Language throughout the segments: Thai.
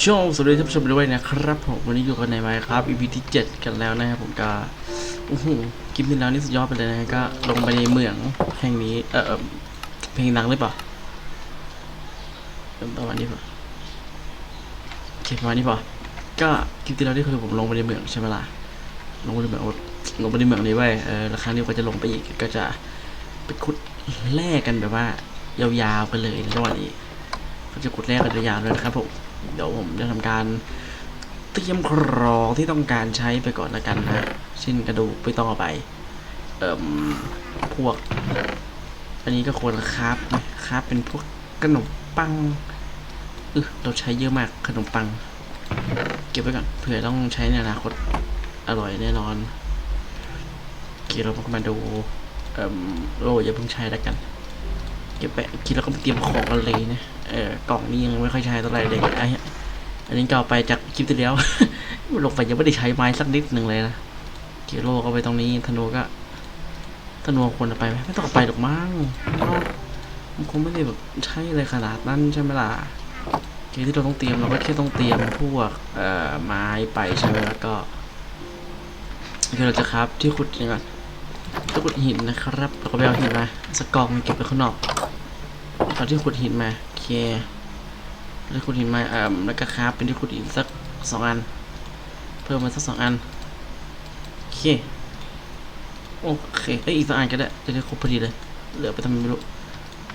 ช่วงสวัสดีท่านผู้ชมด้วยนะครับผมวันนี้อยู่กันในไมค์ครับ EP ที่7 กันแล้วนะครับผมก็โอ้โหคลิปที่แล้วนี่สุดยอดไปเลยนะก็ลงไปในเมืองแห่งนี้เออเพลงดังหรือเปล่าเอิ่มประมาณนี้ป่ะโอเคประมาณนี้ป่ะก็คลิปที่แล้วที่คือผมลงไปในเมืองใช่ไหมล่ะลงไปในเมืองลงไปในเมืองนี้ไว้เออแล้วครั้งนี้ก็จะลงไปอีกก็จะไปขุดแร่กันแบบว่ายาวๆไปเลยในจังหวะนี้ก็จะขุดแร่กันยาวๆเลยนะครับผม เดี๋ยวผมจะทำการเตรียมของที่ต้องการใช้ไปก่อนละกันนะเช่นกระดูกไม่ต้องเอาไป เอ่มพวก อันนี้ก็ควรคราฟไหมคราฟเป็นพวกขนมปังเออเราใช้เยอะมากขนมปัง เก็บไว้ก่อนเผื่อต้องใช้ในอนาคตอร่อยแน่นอนโอเคเรามาดูเอ่มโลอย่าเพิ่งใช้แล้วกัน ก็บไปคิดแล้วก็เตรียมของกันเลยนะ เออกล่องนี้ยังไม่ค่อยใช้เท่าไหร่เลยไอ้อันนี้ก็เอาไปจากคลิปที่แล้วลงไปยังไม่ได้ใช้ไม้สักนิดหนึ่งเลยนะเกียโลก็ไปตรงนี้ธนูก็ธนูควรเอาไปไหมไม่ต้องไปหรอกมั้งมันคงไม่ได้แบบใช้อะไรขนาดนั้นใช่ไหมล่ะโอเคที่เราต้องเตรียมเราก็แค่ต้องเตรียมพวกเอ่อไม้ไปใช่ไหมแล้วก็คือเราจะครับที่ขุดยังไง ที่ขุดหินนะครับเราก็ไปเอาหินมาสกองหนึ่งเก็บไว้ข้างนอกตอนที่ขุดหินมาโอเคแล้วขุดหินมาอ่าแล้วก็คราฟเป็นที่ขุดหินสักสองอัน เพิ่มมาสักสองอันโอเคโอเคเอ้ยอีกสองอันก็ได้จะได้ครบพอดีเลยเหลือไปทำไมไม่รู้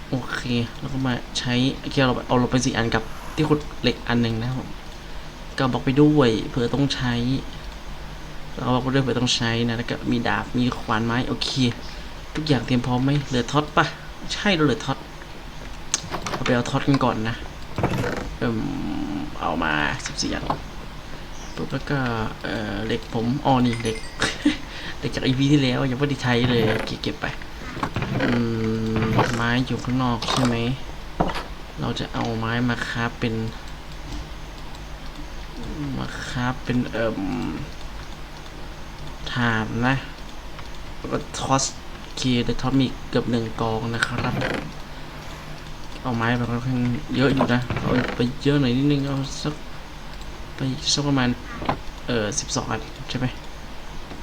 โอเคแล้วก็มาใช้โอเคเราเอาลงไปสี่อันกับที่ขุดเหล็กอันหนึ่งนะครับก็บอกไปด้วยเผื่อต้องใช้ เราบอกไปด้วยเผื่อต้องใช้นะแล้วก็มีดาบมีขวานไม้โอเค ทุกอย่างเตรียมพร้อมไหมเหลือท็อตปะใช่เราเหลือท็อตเอาไปเอาท็อตกันก่อนนะเอิ่มเอามาสิบสี่อันปุ๊บแล้วก็เอ่อเหล็กผมอ๋อนี่เหล็กเหล็กจากอีพีที่แล้วยังไม่ได้ใช้เลยเก็บเก็บไปอืมไม้อยู่ข้างนอกใช่ไหมเราจะเอาไม้มาคราฟเป็นมาคราฟเป็นเอ่มถามนะแล้วก็ทอสเคเดทอสมีเกือบหนึ่งกองนะครับ เอาไม้ไปค่อนข้างเยอะอยู่นะ เอาไปเยอะหน่อยนิดนึง เอาสักไปสักประมาณ เอ่อสิบสองอันใช่ไหม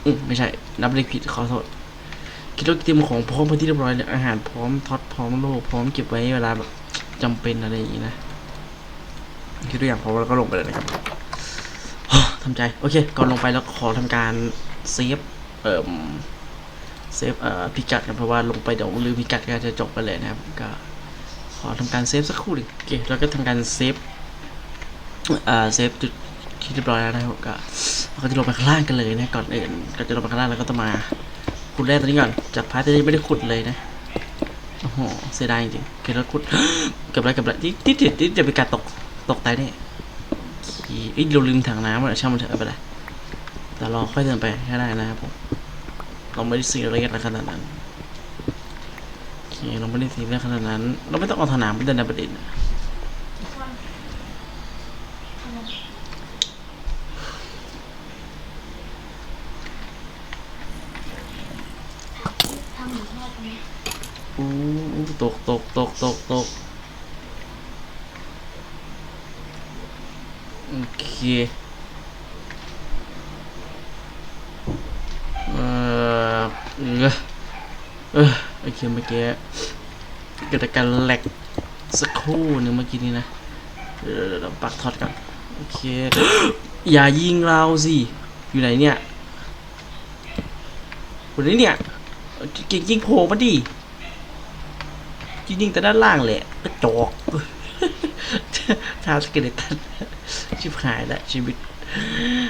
อืมไม่ใช่ นับเลขผิดขอโทษคิดว่าเตรียมของพร้อมพอที่เรียบร้อยแล้วอาหารพร้อมท็อตพร้อมโล่พร้อมเก็บไว้เวลาแบบจำเป็นอะไรอย่างงี้นะคิดตัวอย่างพร้อมแล้วก็ลงไปเลยนะครับทำใจ โอเค ก่อนลงไปแล้วขอทำการ เซฟเอ่อเซฟเอ่อพิกัดกันเพราะว่าลงไปเดี๋ยวลืมพิกัดก็จะจบไปเลยนะครับ ก็ขอทำการเซฟสักครู่หนึ่งโอเคแล้วก็ทำการเซฟเอ่าเซฟจุดที่เรียบร้อยแล้วนะครับก็เราก็จะลงไปข้างล่างกันเลยนะก่อนอื่นก็จะลงไปข้างล่างแล้วก็ต้องมาขุดแร่ตัวนี้ก่อนจากพาร์ทที่ไม่ได้ขุดเลยนะโอ้โหเสียดายจริงๆโอเคแล้วขุดเก็บอะไรเก็บอะไรที่ที่ที่จะไปกัดตกตกตายแน่โอเคเราลืมถังน้ำอะช่างมันเถอะไม่เป็นไร แต่รอค่อยเดินไปก็ได้นะครับผม เราไม่ได้ซีเรียสอะไรขนาดนั้นโอเคเราไม่ได้ซีเรียสขนาดนั้น เราไม่ต้องเอาสนามไปเดินในประเด็นนะอู้อู้ตกตกตกตกตกโอเคเออ เออเออโอเคเมื่อกี้เกิดอาการแหลกสักครู่หนึ่งเมื่อกี้นี้นะเดี๋ยวเดี๋ยวเดี๋ยวปักทอตกันโอเค อย่ายิงเราสิ อยู่ไหนเนี่ยคนนี้เนี่ยเก่งยิงโผล่มาดิจริงแต่ด้านล่างแหละกระจอกทาสเกเลตันชิบหายแล้วชีวิต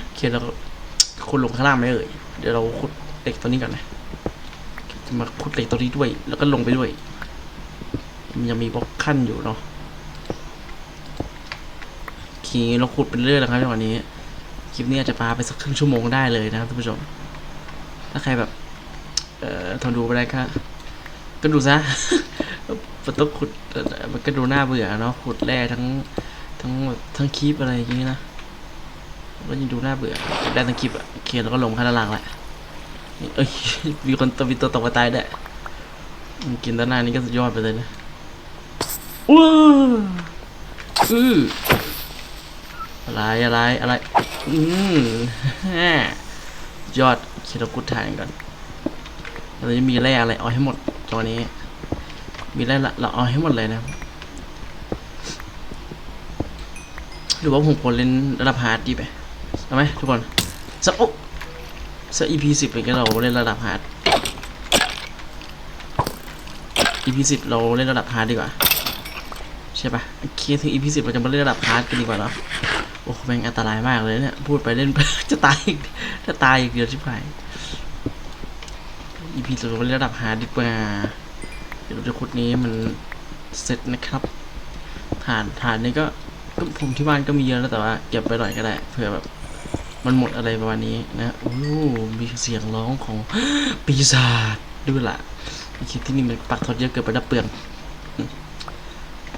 โอเคเราคุณลงข้างล่างไหมเอ่ยเดี๋ยวเราขุดเหล็กตัวนี้ก่อนนะ มาขุดเหล็กตัวนี้ด้วย แล้วก็ลงไปด้วย มันยังมีบล็อกขั้นอยู่เนาะโอเราขุดเป็นเรื่อยแล้วครับในวันนี้ คลิปนี้อาจจะปาไปสักครึ่งชั่วโมงได้เลยนะครับท่านผู้ชม ถ้าใครแบบ เอ่อทนดูไปได้ก็ก็ดูซะมันต้องขุดมันก็ดูน่าเบื่อเนาะขุดแร่ทั้งทั้งทั้งคลิปอะไรอย่างงี้นะแล้วยังดูน่าเบื่อได้ทั้งคลิปอะโอเคแล้วก็ลงข้างล่างแหละ เอ้ยมีคนตัวมีตัวตกมาตายได้กินด้านหน้านี้ก็สุดยอดไปเลยนะว้าอืออะไรอะไรอะไร อืมยอดคิดเรากุดถ่ายก่อนเราจะมีแร่อะไรเอาให้หมดตัวนี้ มีแร่ละเราเอาให้หมดเลยนะหรือว่าผมควรเล่นระดับฮาร์ดดีไปเอาไหมทุกคนสักโอ สัก EP สิบเป็นกันเราเล่นระดับฮาร์ด EP สิบเราเล่นระดับฮาร์ดดีกว่า ใช่ปะโอเคถึง EP สิบเราจะมาเล่นระดับฮาร์ดกันดีกว่าเนาะโอ้โหแม่งอันตรายมากเลยเนี่ยพูดไปเล่นไปจะตายอีกจะตายอีกเดียวชิบหาย EP สิบเราเล่นระดับฮาร์ดดีกว่าเดี๋ยวเราจะขุดนี้มันเสร็จนะครับฐานฐานนี้ก็ก็ผมที่บ้านก็มีเยอะแล้วแต่ว่าเก็บไปหน่อยก็ได้เผื่อแบบ มันหมดอะไรประมาณนี้นะโอ้โหมีเสียงร้องของปีศาจด้วยล่ะไอคิดที่นี่มันปักทอดเยอะเกินไปดับเปลือง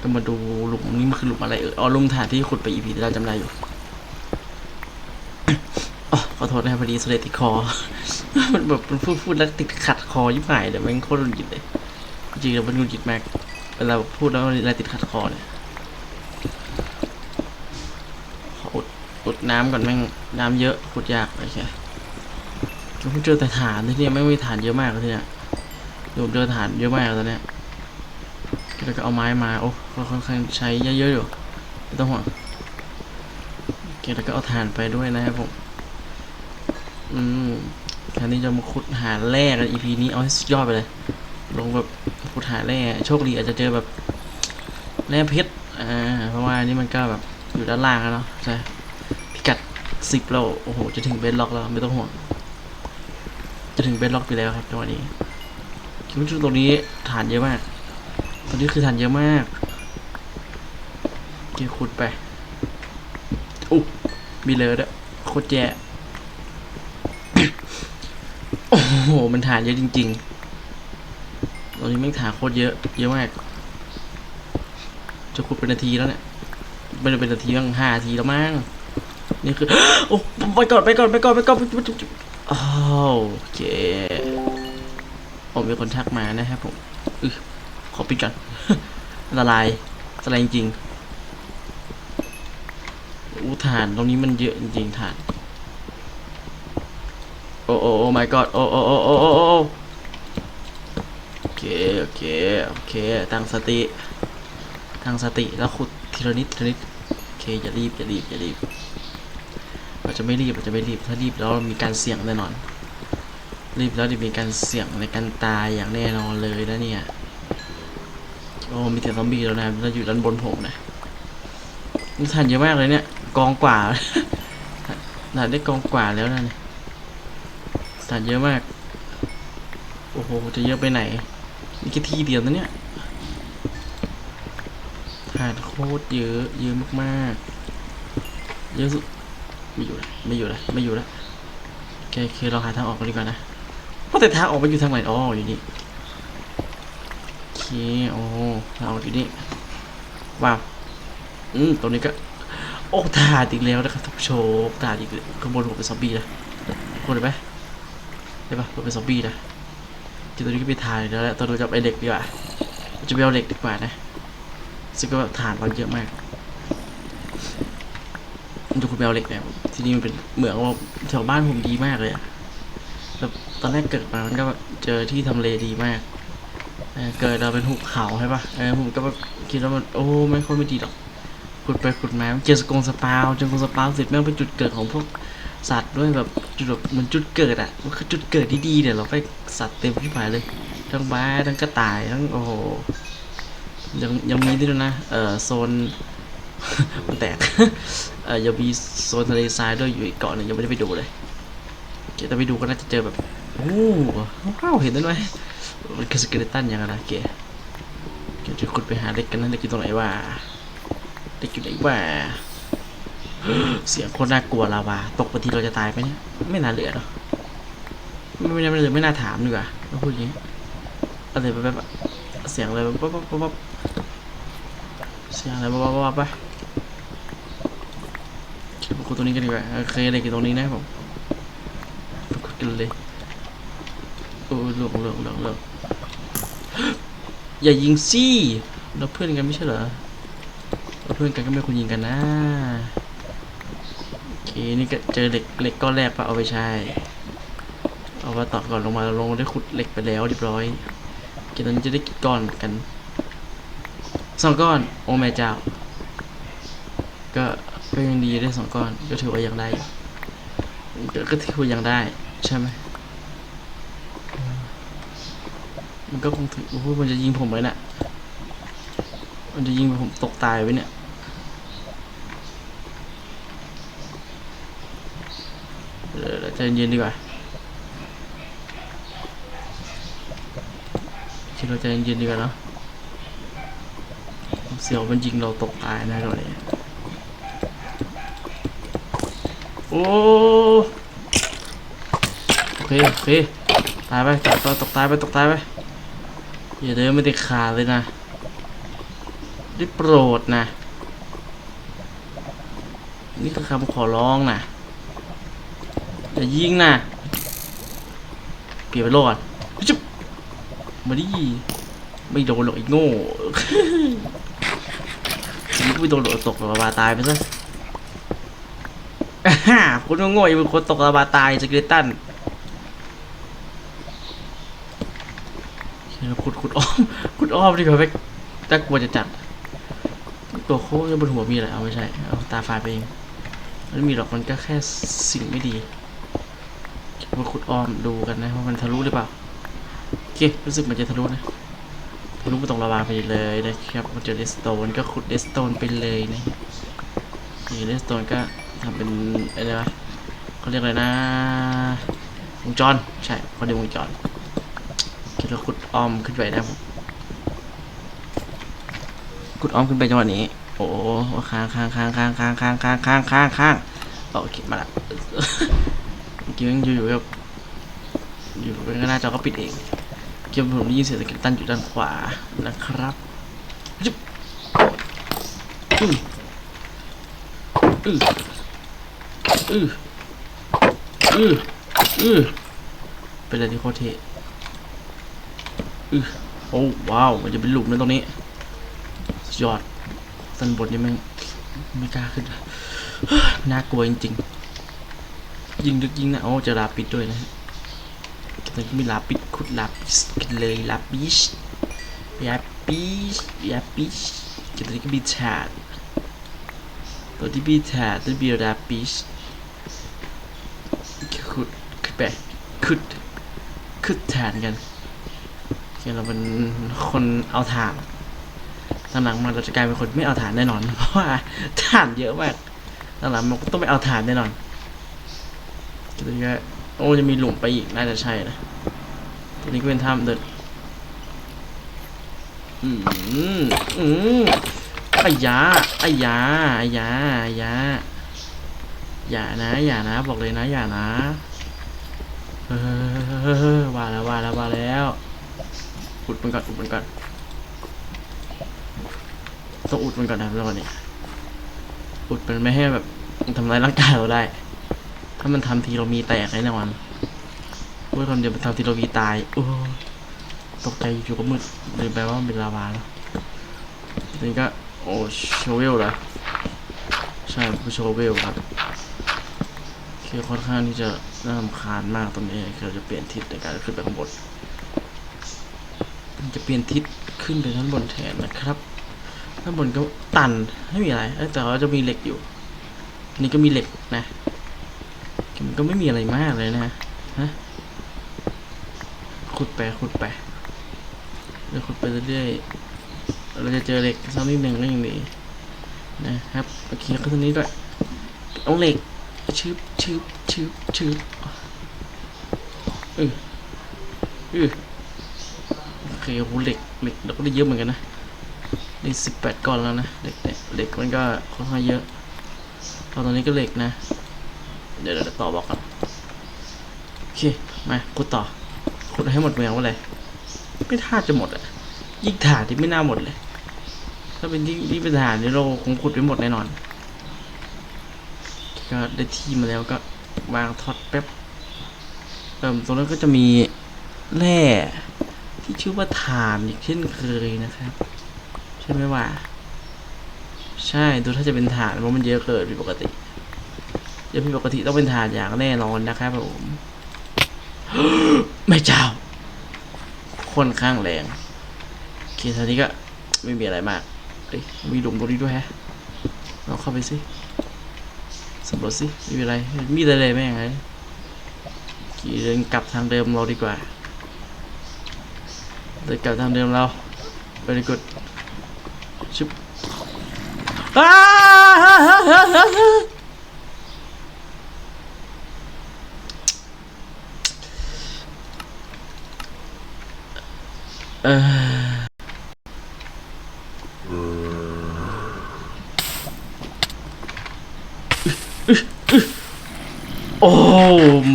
ก็มาดูหลุมนี้มันคือหลุมอะไรเอออ๋อหลุมฐานที่ขุดไปอีพีที่เราจำได้อยู่อ๋อขอโทษนะครับพอดีสเลดติคอ มันแบบมันพูดพูดแล้วติดขัดคอยิ่งหายเดี๋ยวมันโคตรหงุดหงิดเลยจริงๆแล้วมันหงุดหงิดมากเวลาพูดแล้วอะไรติดขัดคอเนี่ยขออุดอุด น้ำก่อนแม่งน้ำเยอะขุดยากโอเคผมเจอแต่ฐานที่เนี่ยไม่มีฐานเยอะมากเลยทีเนี่ยเดี๋ยวผมเจอฐานเยอะมากตอนเนี้ยแล้วก็เอาไม้มาโอ้ก็ค่อนข้างใช้เยอะๆอยู่ไม่ต้องห่วงโอเคแล้วก็เอาฐานไปด้วยนะครับผมอืมแค่นี้จะมาขุดหาแร่กัน EP นี้เอาให้ยอดไปเลย ลงแบบขุดหาแร่โชคดีอาจจะเจอแบบแร่เพชรอ่าเพราะว่านี่มันก็แบบอยู่ด้านล่างแล้วเนาะใช่ สิบเราโอ้โห จะถึงเบนล็อกแล้วไม่ต้องห่วง จะถึงเบนล็อกไปแล้วครับจังหวะนี้คิดว่าตรงนี้ฐานเยอะมากตรงนี้คือฐานเยอะมากเกี่ยขุดไปอุ๊มีเลยด้วยโคตรแย่โอ้โห มันฐานเยอะจริงๆ ตอนนี้แม่งฐานโคตรเยอะ เยอะมาก จะขุดเป็นนาทีแล้วเนี่ยไม่ได้เป็นนาทีบ้างห้านาทีแล้วมั้ง นี่คือโอ้ไปก่อนไปก่อนไปก่อนไปก่อนอ้าวโอเคผมมีคนทักมานะครับผมอขอปิดก่อนละลายละลายจริงอู้ฐานตรงนี้มันเยอะจริงฐานโอ้โอ้โอ้ my god โอ้โอ้โอ้โอ้โอ้โอ้โอเคโอเคโอเคตั้งสติตั้งสติแล้วขุดทีละนิดทีละนิดโอเคอย่ารีบอย่ารีบอย่ารีบ เราจะไม่รีบเราจะไม่รีบถ้ารีบแล้วมีการเสี่ยงแน่นอน รีบแล้วจะมีการเสี่ยงในการตายอย่างแน่นอนเลยนะเนี่ยโอ้มีแต่ซอมบี้แล้วนะเราอยู่ด้านบนผมนะนี่ทันเยอะมากเลยเนี่ยกองกว่าทันได้กองกว่าแล้วนะเนี่ยสารเยอะมากโอ้โหจะเยอะไปไหนนี่แค่ที่เดียวนะเนี่ยฐานโคตรเยอะเยอะมากๆเยอะสุด ไม่อยู่แล้วไม่อยู่แล้วไม่อยู่แล้วโอเคโอเคเราหาทางออกกันดีกว่านะว่าแต่ทางออกมันอยู่ทางไหนอ๋ออยู่นี่โอเคโอ้ทางออกอยู่นี่ว้าวอืมตรงนี้ก็โอ้ถ่านอีกแล้วนะครับท่านผู้ชมถ่านอีกแล้วข้างบนผมเป็นซอมบี้นะคนเห็นไหมได้ปะเราเป็นซอมบี้นะที่ตัวนี้ก็เป็นทานแล้วแหละตัวเราจะไอเหล็กดีกว่าจะไปเอาเหล็กดีกว่านะซึ่งก็แบบฐานเราเยอะมาก ดูคุณไปเอาเหล็กเนี่ยที่นี่มันเป็นเหมืองว่าแถวบ้านผมดีมากเลยอะแล้วตอนแรกเกิดมามันก็เจอที่ทำเลดีมากเออเกิดเราเป็นหุบเขาใช่ปะเออผมก็แบบคิดว่ามันโอ้ไม่ค่อยไม่ดีหรอกขุดไปขุดมาเจอสกงสปาวเจอสกงสปาวเสร็จแม่งเป็นจุดเกิดของพวกสัตว์ด้วยแบบจุดแบบมือนจุดเกิดอะมันคือจุดเกิดที่ดีเนี่ยเราไปสัตว์เต็มที่ผายเลย ทั้งบ้าทั้งกระต่ายทั้งโอ้โหยังยังมีด้วยนะเออโซน มันแตก เออยังมีโซนทะเลทรายด้วยอยู่อีกเกาะหนึ่งยังไม่ได้ไปดูเลยเดี๋ยวถ้าไปดูก็น่าจะเจอแบบ โอ้ว้าเห็นได้ไหมมันคือสเกเลตันอย่างไรเก๋เดี๋ยวจะขุดไปหาเด็กกันนะเด็กอยู่ตรงไหนวะเด็กอยู่ไหนวะเสียงโคตรน่ากลัวลาวาตกไปทีเราจะตายไหมเนี่ยไม่น่าเหลือหรอกไม่ไม่ไม่ไม่น่าถามดีกว่าต้องพูดอย่างนี้อะไรแบบเสียงอะไรแบบปั๊บปั๊บปั๊บปั๊บเสียงอะไรปั๊บปั๊บปั๊บ ไปคิดว่าคุณตรงนี้กันดีกว่าโอเคเลยกินตรงนี้นะผมกันเลยโอ้หลงหลงหลงหลงอย่ายิงสิเราเพื่อนกันไม่ใช่เหรอเราเพื่อนกันก็ไม่ควรยิงกันนะเคยนี่ก็เจอเหล็กเหล็กก้อนแรกปะเอาไปใช้เอาว่าต่อก่อนลงมาลงได้ขุดเหล็กไปแล้วเรียบร้อยเกตอนนี้จะได้กี่ก้อนกันสองก้อน โอ้แม่เจ้า ก็ ก็ยังดีได้สองก้อนก็ถือว่ายังได้ก็ก็ถือว่ายังได้ ใช่ไหมมันก็คงถือโอ้โหมันจะยิงผมไว้น่ะ มันจะยิงผมตกตายไว้เนี่ยเดี๋ยวเดี๋ยวใจเย็นดีกว่าคิดเราใจเย็นดีกว่าเนาะเสียวมันยิงเราตกตายแน่เลย โอ้โอเคโอเคตายไปตกตายตกตายไปตกตายไปอย่าเดินไม่ได้ขาดเลยนะได้โปรดนะ นี่คือคำขอร้องนะอย่ายิงนะเปลี่ยนไปโลก่อนจุ๊บมาดิไม่โดนหรอกไอ้โง่ไม่โดนหรอกตกลาวาตายไปซะ คนโง่ๆยังเป็นคนตกลาวาตายสกเลตันขุดขุดอ้อมขุดอ้อมดีกว่าไปถ้ากลัวจะจัด ตัวโค้งบนหัวมีอะไรเอาไม่ใช่ เอาตาฝาดไปเองไม่มีหรอกมันก็แค่สิ่งไม่ดีมาขุดอ้อมดูกันนะว่ามันทะลุหรือเปล่าโอเครู้สึกมันจะทะลุนะทะลุไปตรงระบาไปเลยนะครับมันเจอเดสโตนก็ขุดเดสโตนไปเลยนะนี่เดสโตนก็ ทำเป็นอะไรวะเขาเรียกอะไรนะวงจรใช่เขาเรียกวงจรคิดว่าขุดออมขึ้นไปนะผมขุดออมขึ้นไปจังหวะนี้ โอ้โหค้างค้างค้างค้างค้างค้างค้างค้างค้างค้างโอเคมาละเมื่อกี้มันอยู่ๆแบบอยู่เป็นก็หน้าจอก็ปิดเองเกี่ยวผมได้ยินเสียงสเกิลตันอยู่ด้านขวานะครับจุ๊บอืออือ อืออืออือเป็นอะไรที่โคตรเท่อือโอ้ว้าว มันจะเป็นหลุมนะตรงนี้สยอดสันบนนี่แม่งไม่กล้าขึ้นน่ากลัวจริงๆ ยิงลึกยิงนะโอ้จะลาปิดด้วยนะฮะตอนนี้มีลาปิดขุดลาปิสกันเลยลาปิสลาปิสลาปิสตอนนี้ก็มีแถดตัวที่มีแถดตัวที่มีลาปิสขุดขุดไป ขุดขุดฐานกันโอเคเราเป็นคนเอาถ่านตอนหลังมาเราจะกลายเป็นคนไม่เอาถ่านแน่นอน เพราะว่าถ่านเยอะมากตอนหลังมันก็ต้องไปเอาถ่านแน่นอนตัวนี้โอ้จะมีหลุมไปอีกน่าจะใช่นะตัวนี้ก็เป็นถ้ำเดินอืมอืมอายาอายาอายาอายาอย่านะ อย่านะ บอกเลยนะ อย่านะ เออว่าแล้วว่าแล้วว่าแล้วอุดมันก่อนอุดมันก่อนต้องอุดมันก่อนนะตอนนี้อุดมันไม่ให้แบบทำร้ายร่างกายเราได้ ถ้ามันทำทีเรามีแตกแน่นอนพูดคำเดียวมันทำทีเรามีตายโอ้ตกใจอยู่ก็มืดเลยแปลว่ามันเป็นลาวาแล้วนี้ก็โอ้โชเวลเหรอใช่คือโชเวลครับ คือค่อนข้างที่จะน่ารำคาญมากตรงนี้คือเราจะเปลี่ยนทิศในการขึ้นไปข้างบนจะเปลี่ยนทิศขึ้นไปด้านบนแทนนะครับด้านบนก็ตันไม่มีอะไรแต่ว่าจะมีเหล็กอยู่นี่ก็มีเหล็กนะมันก็ไม่มีอะไรมากเลยนะฮะขุดไปขุดไปเดี๋ยวขุดไปเรื่อยๆเราจะเจอเหล็กสักนิดหนึ่งก็ยังดีนะครับโอเคก็ตรงนี้ด้วยเอาเหล็ก ชึบชึบชึบชึบเออเออโอเคโหเหล็กเหล็กเราก็ได้เยอะเหมือนกันนะได้สิบแปดก้อนแล้วนะเหล็กเหล็กมันก็ค่อนข้างเยอะตอนนี้ก็เหล็กนะ เดี๋ยวเดี๋ยวต่อบอกกันโอเคมาขุดต่อขุดให้หมดเมืองวะเลยไม่ท่าจะหมดอะยิ่งถ่านที่ไม่น่าหมดเลย ถ้าเป็นที่ที่เป็นถ่านนี่เราคงขุดไปหมดแน่นอน ก็ได้ที่มาแล้วก็วางท็อตแป๊บเติมตรงนั้นก็จะมีแร่ที่ชื่อว่าถ่านอีกเช่นเคยนะครับ ใช่ไหมว่า ใช่ดูถ้าจะเป็นถ่านเพราะมันเยอะเกินผิดปกติเดี๋ยวผิดปกติต้องเป็นฐานอย่างแน่นอนนะครับผมไม่เจ้าค่อนข้างแรงโอเคทีนี้ก็ไม่มีอะไรมากเอ้ยมีหลุมตรงนี้ด้วยฮะเราเข้าไปสิ สำรวจสิไม่มีอะไร มีอะไรเลยแม่งไงขี่เดินกลับทางเดิมเราดีกว่าเดินกลับทางเดิมเราไปดีกดชุบอ้าเออ โอ้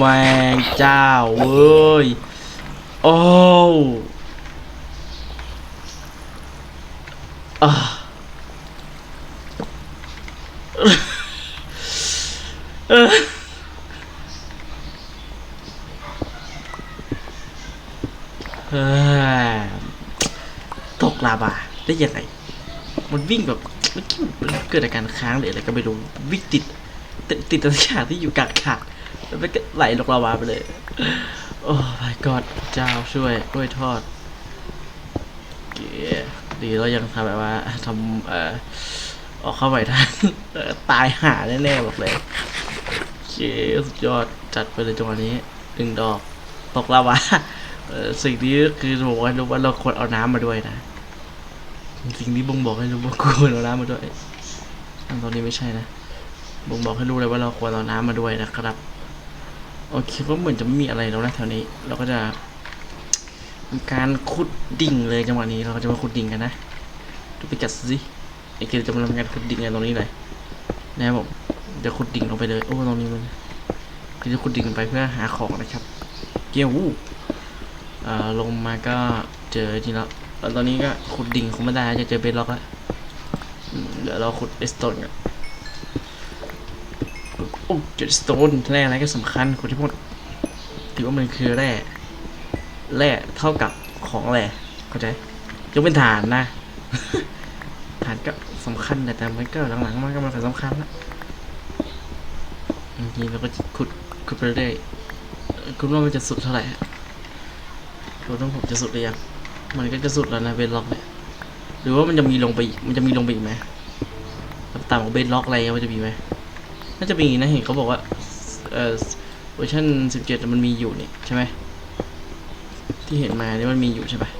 แมงเจ้าเว้ย โอ้อะเออตกลาบาได้ยังไง มันวิ่งแบบมันเกิดอาการค้างหรืออะไรก็ไม่รู้ วิ่งติด ติดติดตะฉากที่อยู่กลางขา แล้วมันก็ไหลลงลาวาไปเลย โอ้ my god เจ้าช่วยกล้วยทอดเก๋ดีเรายังทำแบบว่าทำเอ่อออกเข้าไปทางเอ่อตายหาแน่ๆบอกเลยโอเคสุดยอดจัดไปเลยจังหวะนี้หนึ่งดอกตกลาวาเอ่อสิ่งนี้คือบอกว่ารู้ว่าเราควรเอาน้ำมาด้วยนะ สิ่งนี้บ่งบอกให้รู้ว่าควรเอาน้ำมาด้วยตอนนี้ไม่ใช่นะบ่งบอกให้รู้เลยว่าเราควรเอาน้ำมาด้วยนะครับ โอเคก็เหมือนจะไม่มีอะไรแล้วนะแถวนี้ เราก็จะทำการขุดดิ่งเลยจังหวะนี้เราก็จะมาขุดดิ่งกันนะดูไปกัดสิไอเกดจะมาทำการขุดดิ่งกันตรงนี้เลยนะครับผมจะขุดดิ่งลงไปเลยโอ้ตรงนี้มันก็จะขุดดิ่งไปเพื่อหาของนะครับ เกียวอู้อ่าลงมาก็เจอจริงแล้วแล้วตอนนี้ก็ขุดดิ่งคงไม่ได้จะเจอเบล็อกแล้วเดี๋ยวเราขุดเอสโตนกัน อ้เจ็ดสโตนแร่อะไรก็สำคัญคนที่พูดถือว่ามันคือแร่แร่เท่ากับของแร่เข้าใจยกเป็นฐานนะฐานก็สำคัญแต่แต่มันก็หลังๆมันก็มันสำคัญละบางทีเราก็ขุดขุดไปเรื่อยคุณว่ามันจะสุดเท่าไหร่คุณต้องผมจะสุดหรือยังมันก็จะสุดแล้วนะเบนล็อกเนี่ยหรือว่ามันจะมีลงไปมันจะมีลงไปอีกไหมต่ำกว่าเบนล็อกอะไรมันจะมีไหม น่าจะมีนะเห็นเขาบอกว่าเอ่อเวอร์ชัน17 มันมีอยู่นี่ใช่ไหมที่เห็นมาเนี่ยมันมีอยู่ใช่ปะ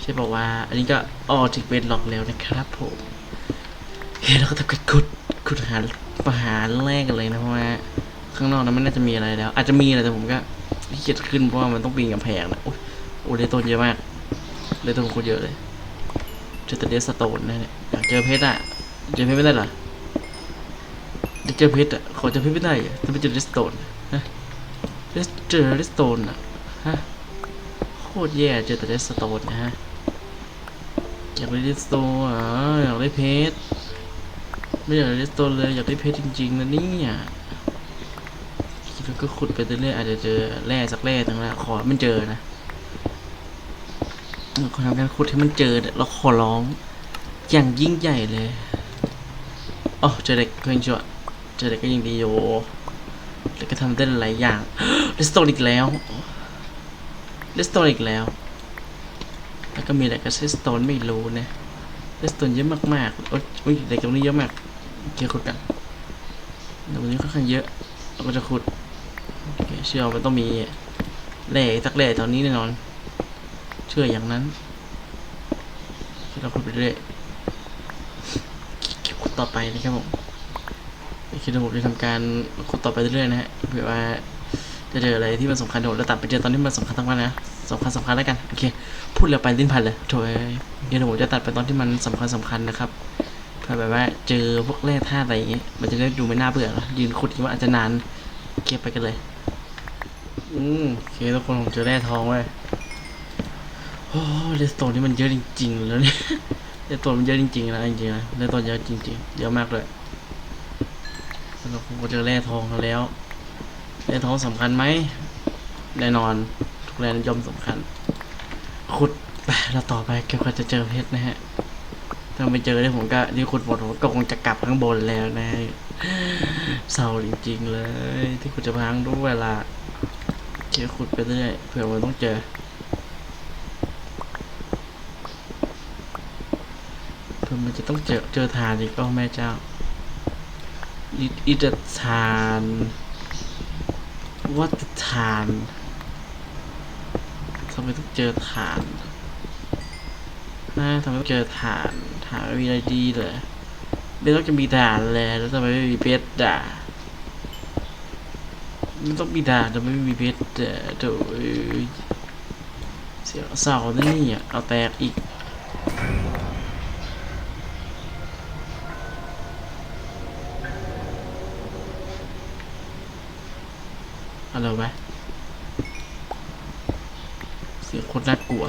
ใช่บอกว่า อันนี้ก็ออถึงเป็นล็อกแล้วนะครับผมเฮ้ยเราก็ทำการขุดขุดหาปหาแรกกันเลยนะเพราะว่าข้างนอกนั้นมันน่าจะมีอะไรแล้ว อาจจะมีแหละแต่ผมก็ขี้เกียจขึ้นเพราะว่ามันต้องปีนกำแพงนะโอ้ยโอ้ยเลยต้นเยอะมากเลยต้นโคตรเยอะเลยเจอแต่เดสโตนนะเนี่ยอยากเจอเพชรอะเจอเพชรไม่ได้หรอ จะเจอเพชรอะขอเจอเพชรไม่ได้จะไปเจอเรสโตนฮะเรสเจอเรสโตนอะฮะโคตรแย่เจอแต่เรสโตนนะฮะอยากได้เรสโตนอะอยากได้เพชรไม่อยากได้เรสโตนเลยอยากได้เพชรจริงๆนะเนี่ยคิดว่าก็ขุดไปเรื่อยๆอาจจะเจอแร่สักแร่หนึงแล้วขอมันเจอนะขอทำการขุดให้มันเจอเนี่ยเราขอร้องอย่างยิ่งใหญ่เลยอ๋อเจ จอเด็กก็ยังดีอยู่แล้วก็ทำได้หลายอย่างเลสโตนอีกแล้วเลสโตนอีกแล้ว แล้วก็มีอะไรกับเลสโตนไม่รู้นะเลสโตนเยอะมากๆโอ๊ยเด็กตรงนี้เยอะมากเกี่ยวขุดกันตรงนี้ค่อนข้างเยอะเราก็จะขุดเชื่อว่ามันต้องมีแร่สักแร่ตอนนี้แน่นอน เชื่ออย่างนั้นเราขุดไปเรื่อยขุดต่อไปนะครับผม คิดว่าผมจะทำการขุดต่อไปเรื่อยๆนะฮะเผื่อว่าจะเจออะไรที่มันสำคัญเดี๋ยวเราตัดไปเจอตอนที่มันสำคัญทั้งวันนะสำคัญสำคัญแล้วกันโอเคพูดเร็วไปลิ้นพันเลยโถยเดี๋ยวผมจะตัดไปตอนที่มันสำคัญสำคัญนะครับเผื่อแบบว่าเจอพวกแร่ธาตุอะไรอย่างเงี้ยมันจะได้ดูไม่น่าเบื่อเนอะยืนขุดคิดว่าอาจจะนานโอเคไปกันเลย อืมโอเคทุกคนผมเจอแร่ทองเว้ยโอ้เลสโตนนี่มันเยอะจริงๆแล้วเนี่ยเลสโตนมันเยอะจริงๆนะจริงๆนะเลสโตนเยอะจริงๆเยอะมากเลย แล้วเจอแร่ทองแล้วแร่ทองสำคัญไหมแน่นอนทุกแร่ย่อมสำคัญ ขุดไปแล้วต่อไปเกี่ยวกับจะเจอเพชรนะฮะถ้าไม่เจอเนี่ยผมก็นี่ขุดหมดผมก็คงจะกลับข้างบนแล้วนะเศร้าจริงๆเลย ที่คุณจะพังด้วยเวลาเชื่ขุดไปเรื่อยเผื่อมันต้องเจอเผื่อมันจะต้องเจอเจอทานอีกก็แม่เจ้า อีอีจะทานวัตทานทำไมต้องเจอฐานนะทำไมต้องเจอฐานฐานไม่มีอะไรดีเลยไม่ต้องจะมีฐานเลยแล้วทำไมไม่มีเพชรด่ามันต้องมีฐานแต่ไม่มีเพชรด่าโถ่เอ้ยเสียเศร้านะเนี่ยเอาแตกอีก อะไรไหมเสียงคนน่ากลัว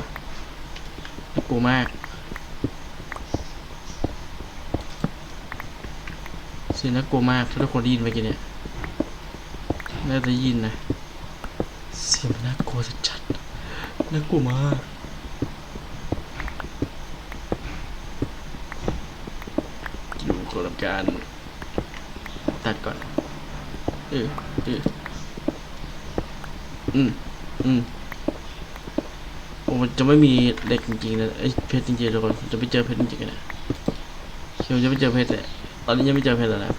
น่ากลัวมาก เสียงน่ากลัวมากถ้าทุกคนได้ยินเมื่อกี้เนี่ยน่าจะยินนะ เสียงน่ากลัวจัดๆน่ากลัวมากอยู่คนละการตัดก่อน เออเออ อืมอืมโอ้จะไม่มีเหล็กจริงๆนะไอ้ยเพชรจริงๆทุกคนจะไม่เจอเพชรจริงๆนะเคียวจะไม่เจอเพชรเลยตอนนี้ยังไม่เจอเพชรแล้วนะ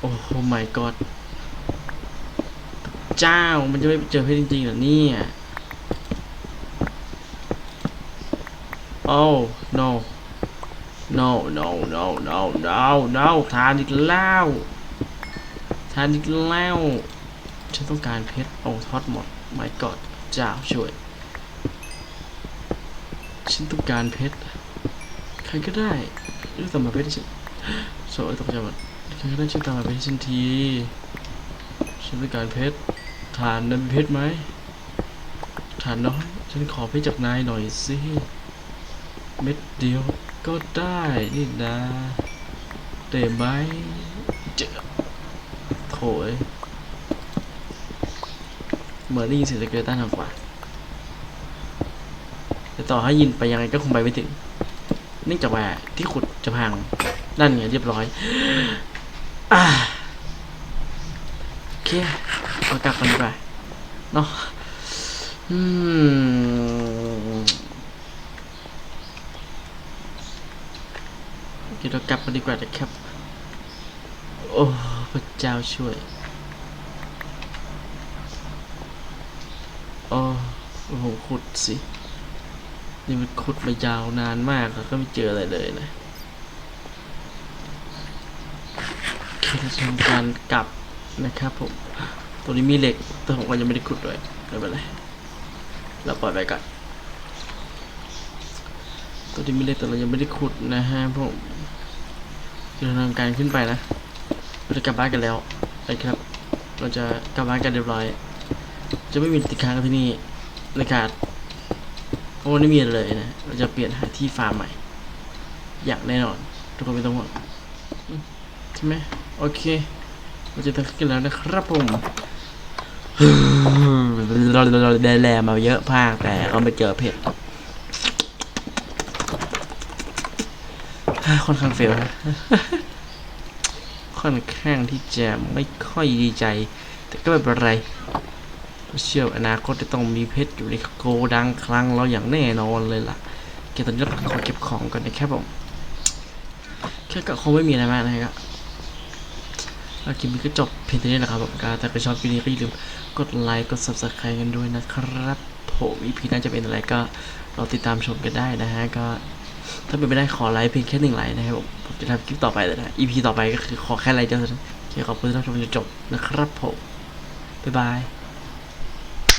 โอ้โห my god เจ้ามันจะไม่เจอเพชรจริงๆเหรอเนี่ย oh no no no no no no no ทานอีกแล้วทานอีกแล้ว ฉันต้องการเพชรโอ้ทอดหมด my god เจ้าช่วย ฉันต้องการเพชร ใครก็ได้เรื่อตามมาเพชรให้ฉันโซ่ตกใจหมดใครก็ได้ช่วยตามมาเพชรฉันที ฉันต้องการเพชรฐานนั้นเพชรไหมฐานน้อย ฉันขอเพชรจากนายหน่อยสิ เม็ดเดียวก็ได้นี่นะได้ไหมเจ้าโถย เหมือนได้ยินเสียงสเกเลตันทางขวาแต่ต่อให้ยินไปยังไงก็คงไปไม่ถึงเนื่องจากว่าที่ขุดจะพังนั่นไงเรียบร้อยอ่าโอเคเอากลับกันดีกว่าเนาะอืมโอเคเรากลับกันดีกว่านะครับ โอ้พระเจ้าช่วย โอ้โอ้โหขุดสิ นี่มันขุดมายาวนานมากแล้วก็ไม่เจออะไรเลยนะเคเราจะทำการกลับนะครับผม ตัวนี้มีเหล็กแต่ผมก็ยังไม่ได้ขุดด้วยไม่เป็นไรเราปล่อยไปก่อนตัวนี้มีเหล็กแต่เรายังไม่ได้ขุดนะฮะผมเราทำการขึ้นไปนะเราจะกลับบ้านกันแล้วนะครับ เราจะกลับบ้านกันเรียบร้อย จะไม่มีติดค้างกันที่นี่ในการเพราะว่าไม่มีเลยนะ เราจะเปลี่ยนหาที่ฟาร์มใหม่ อย่างแน่นอน ทุกคนไม่ต้องห่วงอืมใช่ไหมโอเคเราจะทำกันแล้วนะครับผมเราเราได้แลมาเยอะภาคแต่ก็ไม่เจอเพชรค่อนข้างเฟลนะค่อนข้างที่จะไม่ค่อยดีใจ แต่ก็ไม่เป็นไร เชื่อว่าอนาคตจะต้องมีเพชรอยู่ในโกดังคลังเราอย่างแน่นอนเลยล่ะเก็บตอนนี้เราขอเก็บของก่อนนะครับผมแค่ก็คงไม่มีอะไรมากนะครับคลิปนี้ก็จบเพียงเท่านี้แหละครับผมก็ถ้าใครชอบคลิปนี้ก็อย่าลืมกดไลค์กด subscribe กันด้วยนะครับผมอีพีน่าจะเป็นอะไรก็เราติดตามชมกันได้นะฮะก็ถ้าเป็นไม่ได้ขอไลค์เพียงแค่หนึ่งไลค์นะครับผมผมจะทำคลิปต่อไปเลยนะ EP ต่อไปก็คือขอแค่ไลค์เดียวเท่านั้นโอเคขอบคุณที่รับชมจนจบนะครับผมบ๊ายบาย